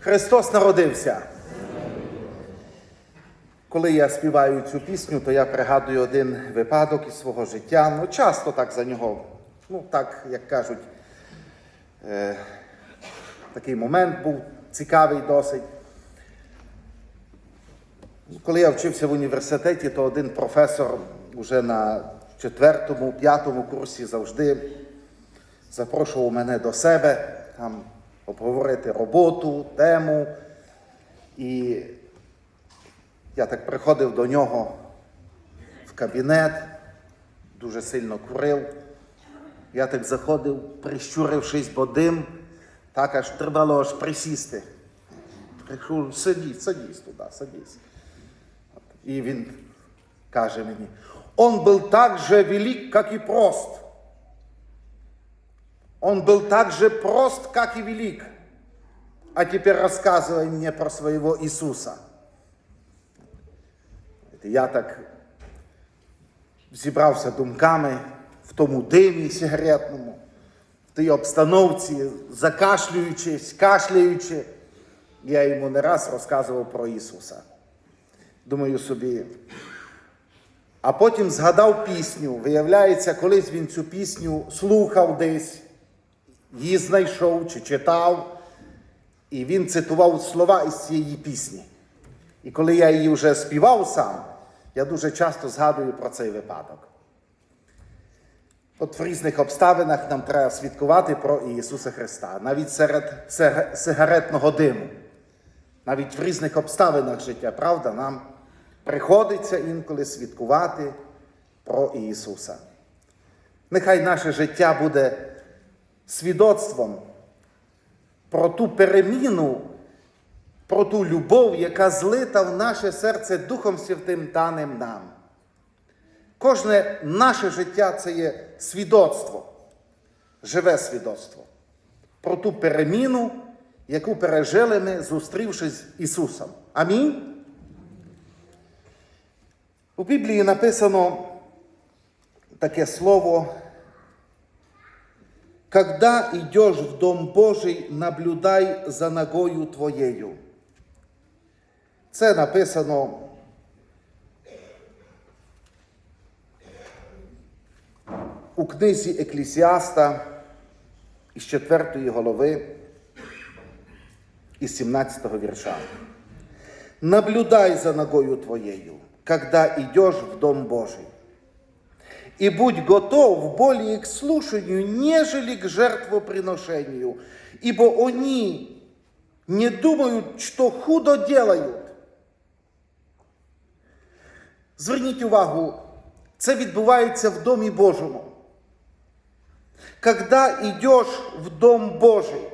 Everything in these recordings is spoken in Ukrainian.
Христос народився. Коли я співаю цю пісню, то я пригадую один випадок із свого життя. Ну, часто так за нього, ну так, як кажуть, е, такий момент був цікавий досить. Коли я вчився в університеті, то один професор уже на четвертому, п'ятому курсі завжди запрошував мене до себе там обговорити роботу, тему. І я так приходив до нього в кабінет, дуже сильно курив. Я так заходив, прищурившись, бо дим, так аж треба аж присісти. Прийшов, сидіть, садись туди, садись. І він каже мені, он был так же велик, как и прост. Он был так же прост, как и велик. А теперь рассказывай мне про своего Иисуса. Я так зібрався думками в тому димі сигаретному, в тій обстановці, закашлюючись, кашляючи. Я йому не раз розказував про Ісуса. Думаю собі. А потім згадав пісню. Виявляється, колись він цю пісню слухав десь, її знайшов чи читав, і він цитував слова із цієї пісні. І коли я її вже співав сам, я дуже часто згадую про цей випадок. От в різних обставинах нам треба свідкувати про Ісуса Христа, навіть серед сига- сигаретного диму, навіть в різних обставинах життя, правда, нам приходиться інколи свідкувати про Ісуса. Нехай наше життя буде свідоцтвом про ту переміну, про ту любов, яка злита в наше серце Духом Святим даним нам. Кожне наше життя це є свідоцтво, живе свідоцтво про ту переміну, яку пережили ми, зустрівшись з Ісусом. Амінь. У Біблії написано таке слово. Когда идешь в Дом Божий, наблюдай за ногою твоєю. Це написано у книзі Еклісіаста із 4 голови із 17 вірша. Наблюдай за ногою твоею, когда идешь в Дом Божий. И будь готов более к слушанию, нежели к жертвоприношению, ибо они не думают, что худо делают. Зверніть увагу, це відбувається в Домі Божому. Когда йдеш в Дом Божий.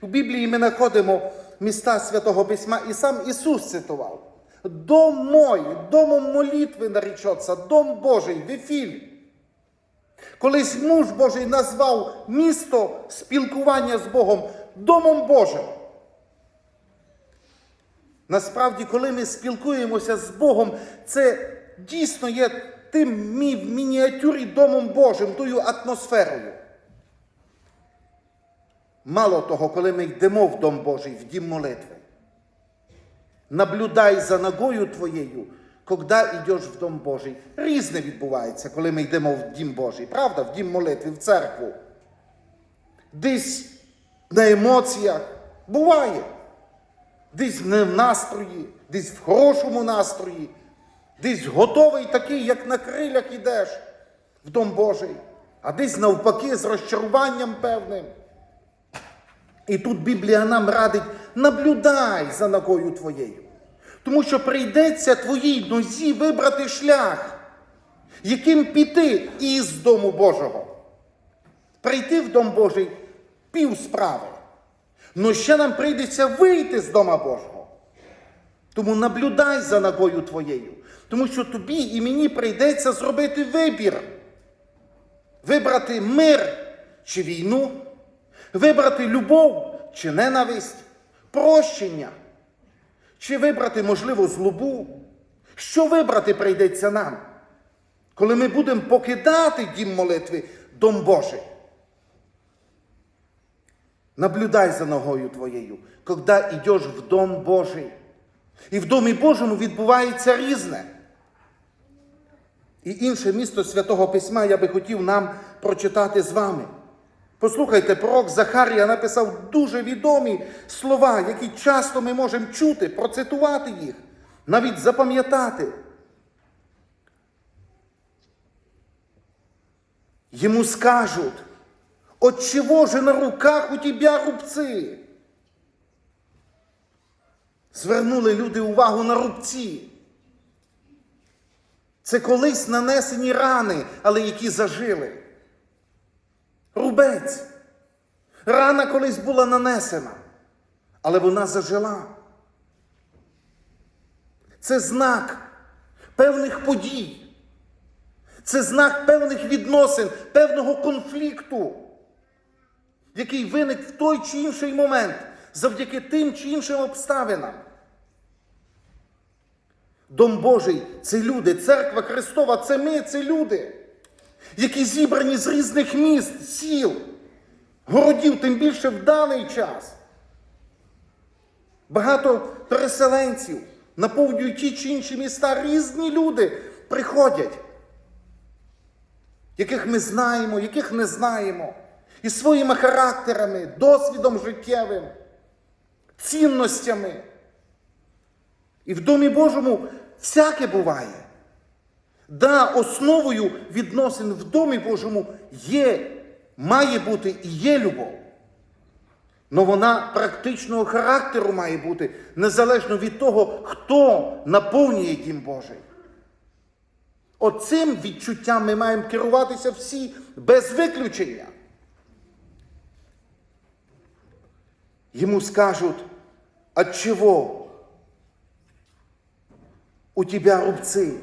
У Біблії ми знаходимо міста Святого Письма, і сам Ісус цитував. Дом мой, домом молитви наречеться, Дом Божий, Вифіль. Колись муж Божий назвав місто спілкування з Богом Домом Божим. Насправді, коли ми спілкуємося з Богом, це дійсно є тим в мініатюрі Домом Божим, тою атмосферою. Мало того, коли ми йдемо в Дом Божий, в дім молитви. Наблюдай за ногою твоєю, коли йдеш в Дом Божий. Різне відбувається, коли ми йдемо в Дім Божий, правда? В дім молитви, в церкву. Десь на емоціях буває. Десь не в настрої, десь в хорошому настрої, десь готовий такий, як на крилях ідеш в Дом Божий, а десь навпаки з розчаруванням певним. І тут Біблія нам радить, наблюдай за ногою твоєю. Тому що прийдеться твоїй нозі вибрати шлях, яким піти із Дому Божого. Прийти в Дом Божий пів справи. Но ще нам прийдеться вийти з Дома Божого. Тому наблюдай за ногою твоєю. Тому що тобі і мені прийдеться зробити вибір. Вибрати мир чи війну, вибрати любов чи ненависть, прощення, чи вибрати, можливо, злобу. Що вибрати прийдеться нам, коли ми будемо покидати дім молитви, дом Божий? Наблюдай за ногою твоєю, коли йдеш в Дом Божий. І в Домі Божому відбувається різне. І інше місто Святого Письма я би хотів нам прочитати з вами. Послухайте, пророк Захарія написав дуже відомі слова, які часто ми можемо чути, процитувати їх, навіть запам'ятати. Ему скажут, от чего же на руках у тебя рубці? Звернули люди увагу на рубці. Це колись нанесені рани, але які зажили. Рубець. Рана колись була нанесена, але вона зажила. Це знак певних подій. Це знак певних відносин, певного конфлікту, який виник в той чи інший момент завдяки тим чи іншим обставинам. Дом Божий це люди, церква Христова це ми, це люди, які зібрані з різних міст, сіл, городів, тим більше в даний час. Багато переселенців наповнюють ті чи інші міста, різні люди приходять яких ми знаємо, яких не знаємо, і своїми характерами, досвідом життєвим, цінностями. І в Домі Божому всяке буває. Да, основою відносин в Домі Божому є, має бути і є любов. Но вона практичного характеру має бути незалежно від того, хто наповнює Дім Божий. Оцим відчуттям ми маємо керуватися всі без виключення. Ему скажут, от чего у тебя рубцы?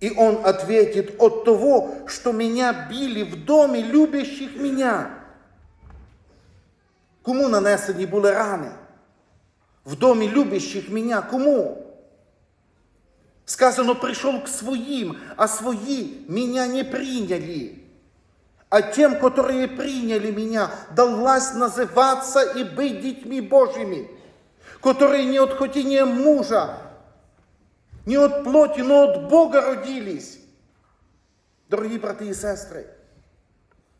И он ответит, от того, что меня били в доме любящих меня. Кому нанесені були рани? В домі любящих меня. Кому? Сказано, пришел к своим, а свои меня не приняли. А тем, которые приняли меня, дал власть называться и быть детьми Божьими, которые не от хотения мужа, не от плоти, но от Бога родились. Дорогі брати і сестри,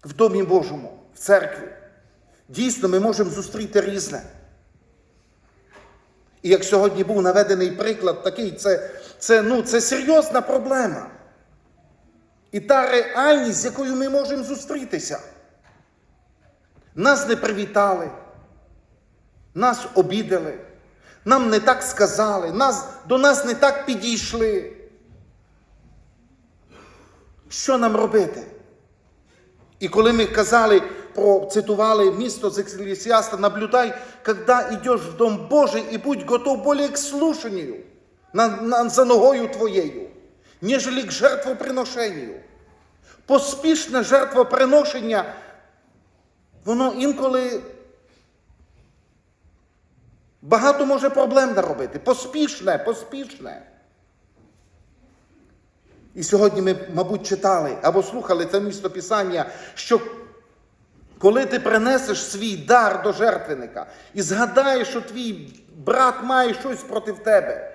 в Домі Божому, в церкві, дійсно ми можемо зустріти різне. І як сьогодні був наведений приклад такий, це, це, ну, це серйозна проблема. І та реальність, з якою ми можемо зустрітися. Нас не привітали, нас обідали, нам не так сказали, нас, до нас не так підійшли. Що нам робити? І коли ми казали, про, цитували місто з Екклесіаста, наблюдай, когда йдеш в Дом Божий і будь готов более к слушанию на, на, за ногою твоєю, нежели к жертвоприношенню. Поспішне жертвоприношення, воно інколи багато може проблем наробити. Поспішне, поспішне. І сьогодні ми, мабуть, читали або слухали це місто Писання, що коли ти принесеш свій дар до жертвенника і згадаєш, що твій брат має щось проти тебе,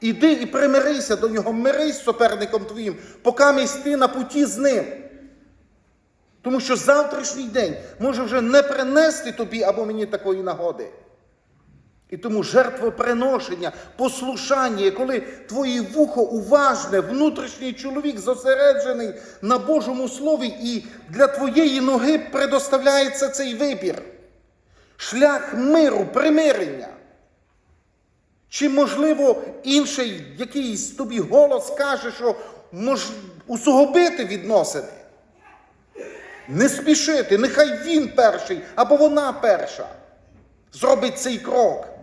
іди і примирися до нього, мирись з суперником твоїм, поки місь ти на путі з ним. Тому що завтрашній день може вже не принести тобі або мені такої нагоди. І тому жертвоприношення, послушання, коли твоє вухо уважне, внутрішній чоловік зосереджений на Божому Слові, і для твоєї ноги предоставляється цей вибір. Шлях миру, примирення. Чи, можливо, інший якийсь тобі голос каже, що мож усугубити відносини? Не спішити, нехай він перший або вона перша зробить цей крок.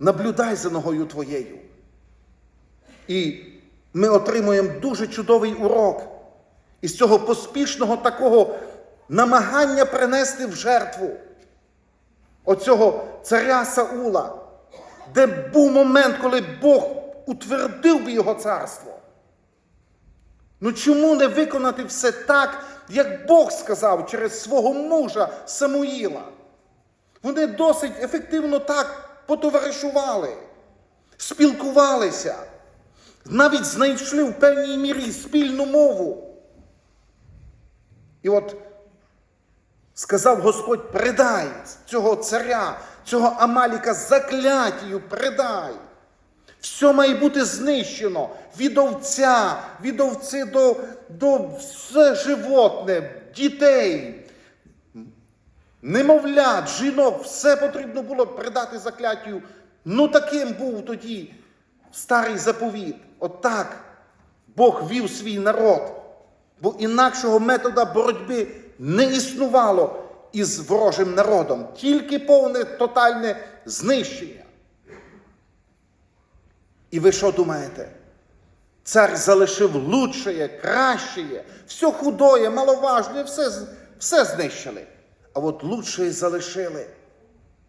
Наблюдай за ногою твоєю. І ми отримуємо дуже чудовий урок із цього поспішного такого намагання принести в жертву оцього царя Саула, де був момент, коли Бог утвердив би його царство. Ну чому не виконати все так, як Бог сказав через свого мужа Самуїла. Вони досить ефективно так потоваришували, спілкувалися, навіть знайшли в певній мірі спільну мову. І от сказав Господь: предай цього царя, цього Амаліка заклятію, предай. Все має бути знищено від овця, від овці до, до все животне, дітей, немовлят, жінок, все потрібно було придати закляттю. Ну таким був тоді старий заповіт. Отак Бог вів свій народ. Бо інакшого метода боротьби не існувало із ворожим народом, тільки повне тотальне знищення. І ви що думаєте? Цар залишив лучшее, кращее, все худое, маловажне, все, все знищили. А от лучшее залишили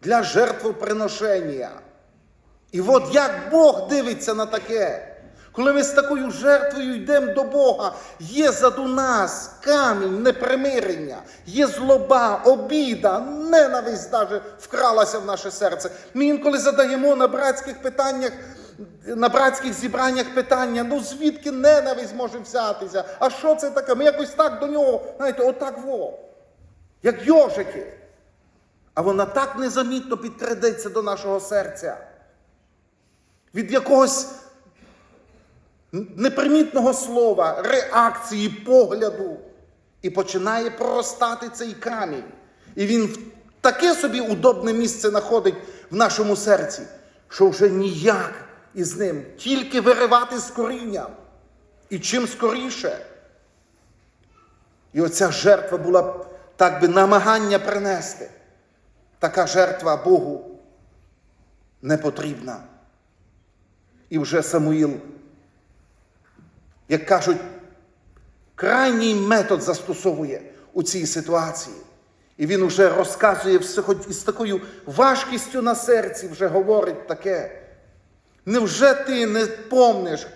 для жертвоприношення. І от як Бог дивиться на таке, коли ми з такою жертвою йдемо до Бога, є заду нас камінь непримирення, є злоба, обіда, ненависть навіть вкралася в наше серце. Ми інколи задаємо на братських питаннях, на братських зібраннях питання, ну звідки ненависть може взятися? А що це таке? Ми якось так до нього, знаєте, отак во, як йожики. А вона так незамітно підкрадеться до нашого серця. Від якогось непримітного слова, реакції, погляду. І починає проростати цей камінь. І він в таке собі удобне місце знаходить в нашому серці, що вже ніяк із ним, тільки виривати з корінням. І чим скоріше. І оця жертва була так би намагання принести. Така жертва Богу не потрібна. І вже Самуїл, як кажуть, крайній метод застосовує у цій ситуації. І він вже розказує все хоч із такою важкістю на серці, вже говорить таке. Невже ти не помниш,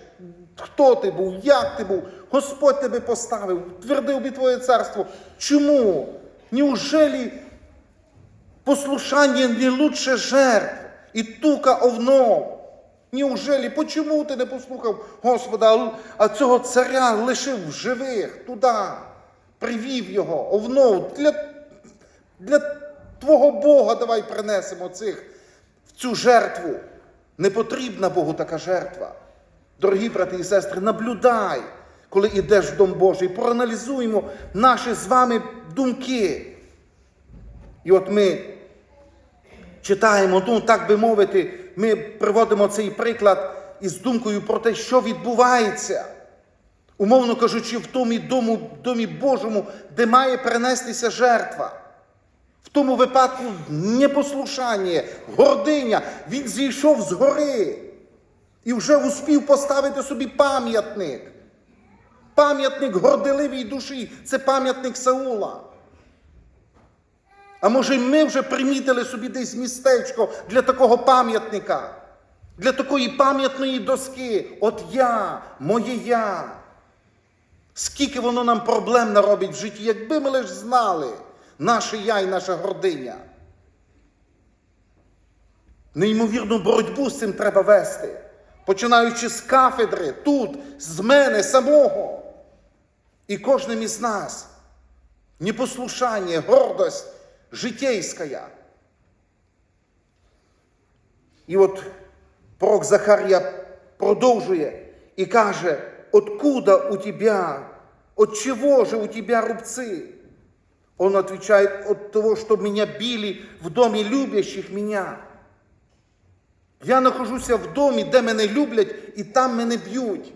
хто ти був, як ти був? Господь тебе поставив, твердив би твоє царство. Чому? Неужели послушание не лучше жертв і тука овнов? Неужели, почему ти не послухав Господа, а цього царя лишив в живих туди, привів його, овнов, для, для твого Бога давай принесемо цих в цю жертву. Не потрібна Богу така жертва. Дорогі брати і сестри, наблюдай, коли йдеш в Дом Божий, проаналізуємо наші з вами думки. І от ми читаємо, ну так би мовити, ми приводимо цей приклад із думкою про те, що відбувається, умовно кажучи, в тому дому, домі Божому, де має перенестися жертва. В тому випадку непослушання, гординя, він зійшов з гори і вже успів поставити собі пам'ятник. Пам'ятник горделивій душі це пам'ятник Саула. А може, ми вже примітили собі десь містечко для такого пам'ятника, для такої пам'ятної доски. От я, моє я. Скільки воно нам проблем наробить в житті, якби ми лише знали наше я і наша гординя. Неймовірну боротьбу з цим треба вести, починаючи з кафедри, тут, з мене самого. І кожним із нас. Непослушание, гордость житейская. І от пророк Захарія продовжує і каже, откуда у тебя, от чего же у тебя рубцы? Он отвечает, от того, что меня били в доме любящих меня. Я нахожуся в домі, де мене люблять, і там мене б'ють.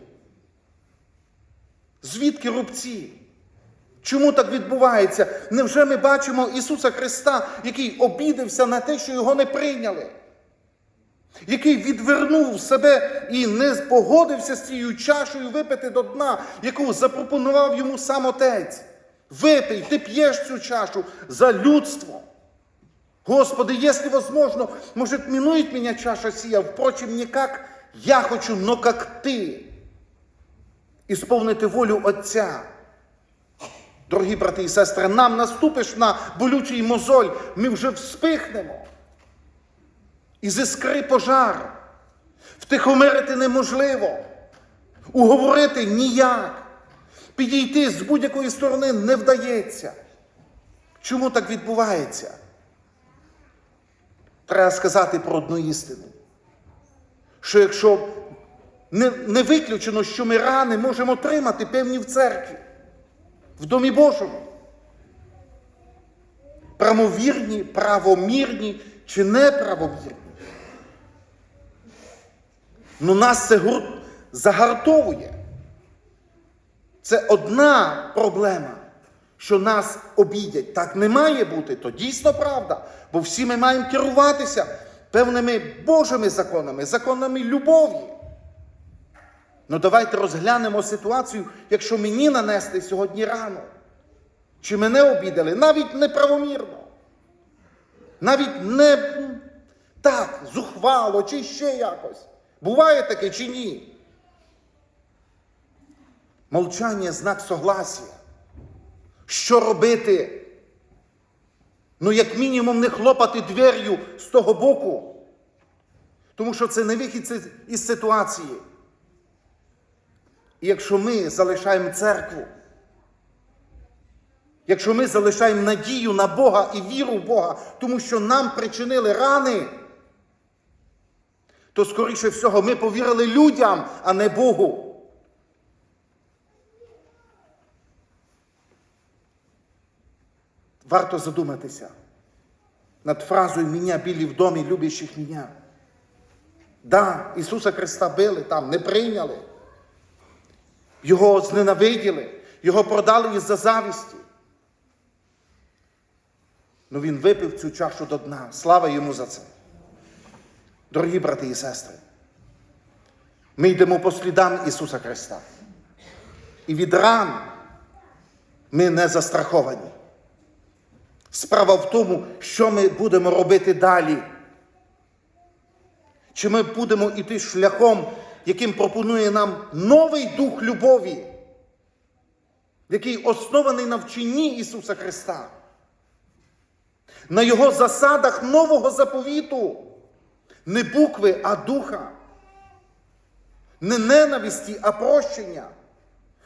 Звідки рубці? Чому так відбувається? Невже ми бачимо Ісуса Христа, який обідався на те, що його не прийняли? Який відвернув себе і не погодився з цією чашею випити до дна, яку запропонував йому сам Отець. Випий, ти п'єш цю чашу за людство. Господи, если возможно, может, минует меня чаша сия, впрочем, не как я хочу, но как Ти. Ісповнити волю Отця. Дорогі брати і сестри, нам наступиш на болючий мозоль, ми вже вспихнемо. І з іскри пожар. Втихомирити неможливо. Уговорити ніяк. Підійти з будь-якої сторони не вдається. Чому так відбувається? Треба сказати про одну істину. Що якщо не, не виключено, що ми рани можемо отримати певні в церкві, в Домі Божому. Правомірні, правомірні чи неправомірні. Ну нас це загартовує. Це одна проблема, що нас обідять. Так не має бути, то дійсно правда. Бо всі ми маємо керуватися певними Божими законами, законами любові. Ну давайте розглянемо ситуацію, якщо мені нанесли сьогодні рану. Чи мене обідали? Навіть неправомірно. Навіть не так, зухвало, чи ще якось. Буває таке чи ні? Молчання знак согласія. Що робити? Ну, як мінімум, не хлопати двер'ю з того боку. Тому що це не вихід із ситуації. І якщо ми залишаємо церкву, якщо ми залишаємо надію на Бога і віру в Бога, тому що нам причинили рани, то скоріше всього ми повірили людям, а не Богу. Варто задуматися над фразою «Меня били в домі любящих меня». Да, Ісуса Христа били там, не прийняли. Його зненавиділи, його продали із-за завісті. Ну він випив цю чашу до дна. Слава йому за це. Дорогі брати і сестри, ми йдемо по слідам Ісуса Христа. І від ран ми не застраховані. Справа в тому, що ми будемо робити далі. Чи ми будемо йти шляхом, яким пропонує нам новий дух любові, який оснований на вченні Ісуса Христа, на Його засадах нового заповіту, не букви, а духа, не ненависті, а прощення.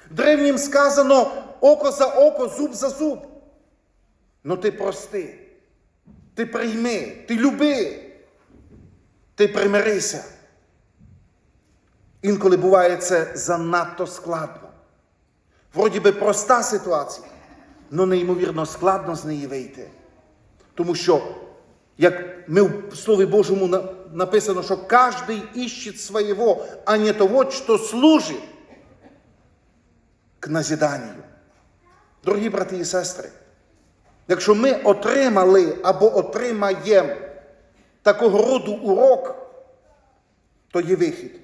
Древнім сказано око за око, зуб за зуб. Ну ти прости, ти прийми, ти люби, ти примирися. Інколи буває це занадто складно. Вроді би проста ситуація, але неймовірно складно з неї вийти. Тому що, як ми в Слові Божому написано, що кожен іщить своєго, а не того, що служить к назіданню. Дорогі брати і сестри, якщо ми отримали або отримаємо такого роду урок, то є вихід.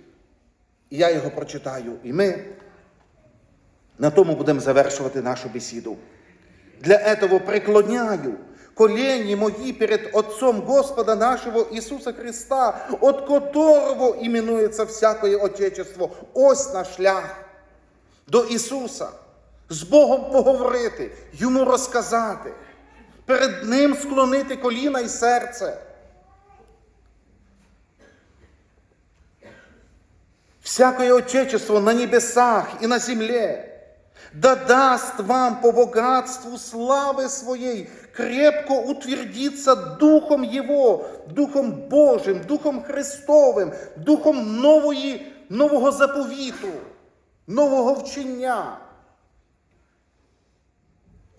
І я його прочитаю. І ми на тому будемо завершувати нашу бесіду. Для этого преклоняю колени мои перед Отцом Господа нашего Иисуса Христа, от которого именуется всякое Отечество. Ось наш шлях до Ісуса. З Богом поговорити, йому розказати, перед Ним склонити коліна і серце. всякое отечество на небесах и на земле, да даст вам по богатству славы своей крепко утвердиться Духом Его, Духом Божим, Духом Христовим, Духом нової, нового заповіту, нового вчення.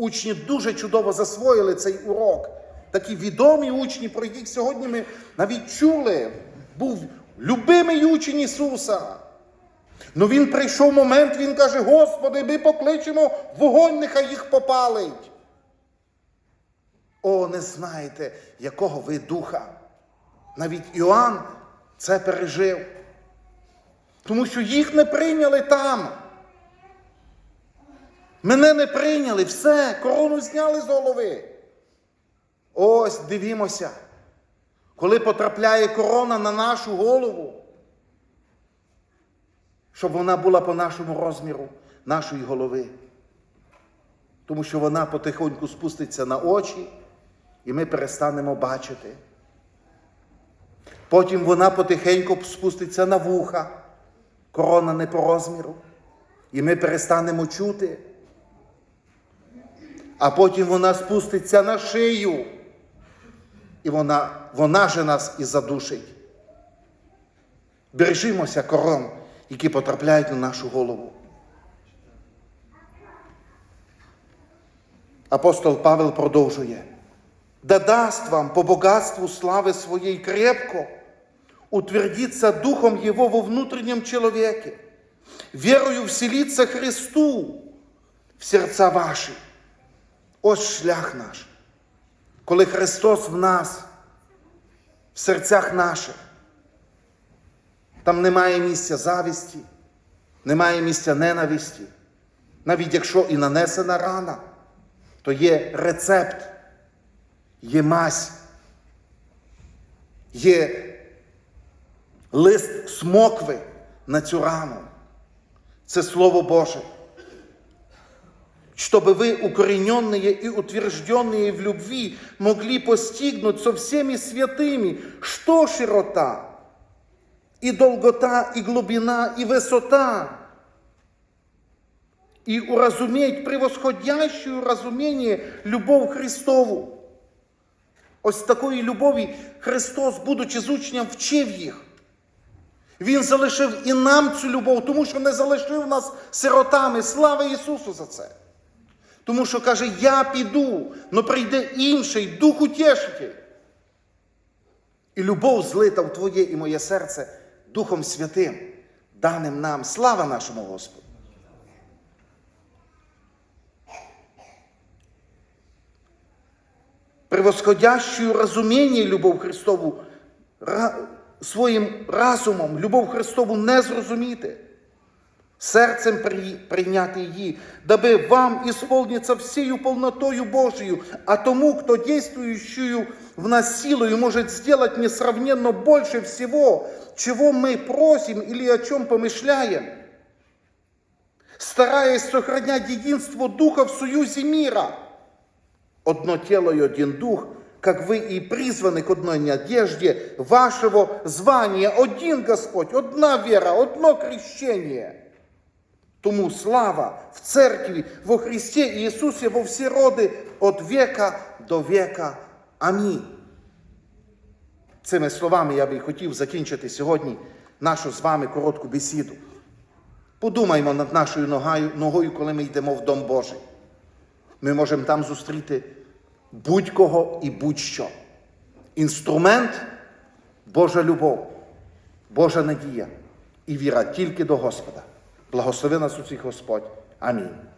Учні дуже чудово засвоїли цей урок. Такі відомі учні, про яких сьогодні ми навіть чули, був любимий учень Ісуса. Ну він прийшов момент, він каже: Господи, ми покличемо вогонь, нехай їх попалить. О, не знаєте, якого ви духа. Навіть Іоанн це пережив. Тому що їх не прийняли там. Мене не прийняли, все, корону зняли з голови. Ось дивімося, коли потрапляє корона на нашу голову, щоб вона була по нашому розміру нашої голови. тому що вона потихоньку спуститься на очі, і ми перестанемо бачити. Потім вона потихеньку спуститься на вуха, корона не по розміру, і ми перестанемо чути. А потім вона спуститься на шию, і вона, вона же нас і задушить. Бережімося корон, які потрапляють на нашу голову. Апостол Павел продовжує. Да даст вам по богатству славы своей крепко утвердиться духом Его во внутреннем человеке, верою вселиться Христу в серця ваші. Ось шлях наш. Коли Христос в нас, в серцях наших, там немає місця завісті, немає місця ненависті. Навіть якщо і нанесена рана, то є рецепт, є мазь, є лист смокви на цю рану. Це Слово Боже Чтобы вы, укорененные и утвержденные в любви, могли постигнуть со всеми святыми, что широта, и долгота, и глубина, и высота, и уразуметь превосходящую разумение любов Христову. Ось такої любові Христос, будучи з учням, вчив їх. Він залишив і нам цю любов, тому що не залишив нас сиротами. Слава Ісусу за це. Тому що каже, я піду, но прийде інший дух утешитель. І любов злита в Твоє і моє серце Духом Святим, даним нам. Слава нашому Господу. Превосходящую разумение любов Христову своїм разумом, любов Христову не зрозуміти, серцем при- прийняти її, даби вам исполниться всею полнотою Божию, а тому, кто действующую в нас силою может сделать несравненно больше всего, чего мы просим или о чем помышляем, стараясь сохранять единство Духа в союзе мира. Одно тело и один дух, как вы и призваны к одной надежде вашего звания. Один Господь, одна вера, одно крещение. Тому слава в церкві, во Христі Ісусі во всі роди від віка до віка. Амінь. Цими словами я би хотів закінчити сьогодні нашу з вами коротку бесіду. Подумаймо над нашою ногою, коли ми йдемо в Дом Божий. Ми можемо там зустріти будь-кого і будь-що. Інструмент Божа любов, Божа надія і віра тільки до Господа. Благослови нас усіх Господь. Амінь.